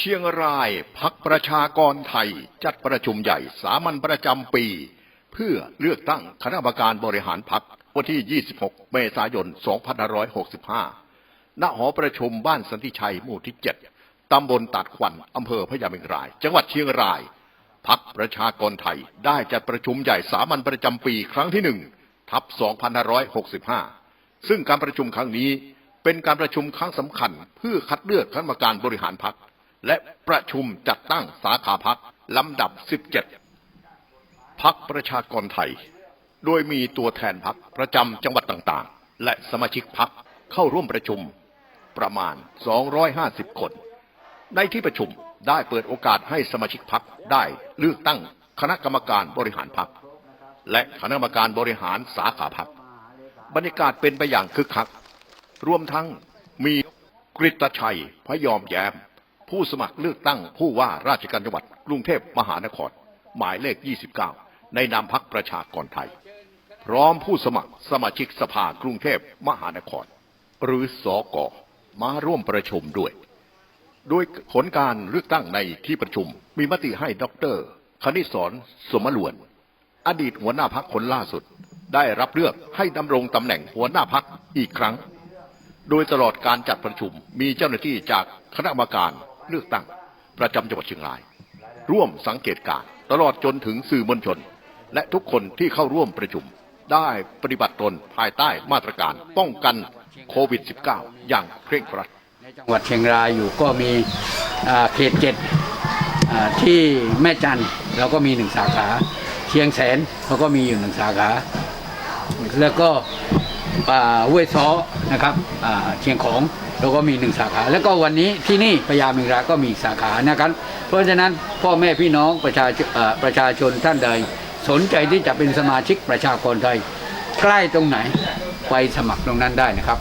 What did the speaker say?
เชียงรายพักประชากรไทย จัดประชุมใหญ่สามัญประจำปี เพื่อเลือกตั้งคณะกรรมการบริหารพักวันที่ 26 เมษายน 2565 ณ หอประชุมบ้านสันติชัยหมู่ที่ 7 ตำบลตัดขวัญอำเภอพญาเมงราย จังหวัดเชียงราย พักประชากรไทยได้จัดประชุมใหญ่สามัญประจำปีครั้งที่1ทับ 2565 ซึ่งการประชุมครั้งนี้เป็นการประชุมครั้งสำคัญ เพื่อคัดเลือกคณะกรรมการบริหารพัก และประชุมจัดตั้งสาขาพักลำดับ 17 พักประชากรไทย โดยมีตัวแทนพักประจำจังหวัดต่างๆ และสมาชิกพักเข้าร่วมประชุมประมาณ 250 คน ในที่ประชุมได้เปิดโอกาสให้สมาชิกพักได้เลือกตั้งคณะกรรมการบริหารพักและคณะกรรมการบริหารสาขาพักบรรยากาศเป็นไปอย่างคึกคัก รวมทั้งมีกริตชัยพยอมแย้ม ผู้สมัครเลือกตั้งผู้ว่าราชการจังหวัดกรุงเทพมหานคร หมายเลข 29 ในนามพักประชากรไทย พร้อมผู้สมัครสมาชิกสภากรุงเทพมหานคร หรือสอกอมาร่วมประชุมด้วย โดยผลการเลือกตั้งในที่ประชุมมีมติให้ดรคณิศรสมลวน อดีตหัวหน้าพักคนล่าสุด ได้รับเลือกให้ดำรงตำแหน่งหัวหน้าพักอีกครั้ง โดยตลอดการจัดประชุมมีเจ้าหน้าที่จากคณะกรรมการ เลือกตั้ง ประจำจังหวัดเชียงราย ร่วมสังเกตการตลอดจนถึงสื่อมวลชน และทุกคนที่เข้าร่วมประชุม ได้ปฏิบัติตนภายใต้มาตรการป้องกันโควิด -19 อย่างเคร่งครัดในจังหวัดเชียงรายอยู่ก็มีเขตเจ็ดที่แม่จันเราก็มีหนึ่งสาขาเชียงแสนเราก็มีอยู่หนึ่งสาขา แล้วก็ ห้วยซ้อนะครับเชียงของเราก็มีหนึ่งสาขา แล้วก็วันนี้ที่นี่พญาเมงราก็มีสาขานะครับ เพราะฉะนั้นพ่อแม่พี่น้องประชาชนอ่าประชาชนท่านใด สนใจที่จะเป็นสมาชิกประชากรไทย ใกล้ตรงไหนไปสมัครตรงนั้นได้นะครับ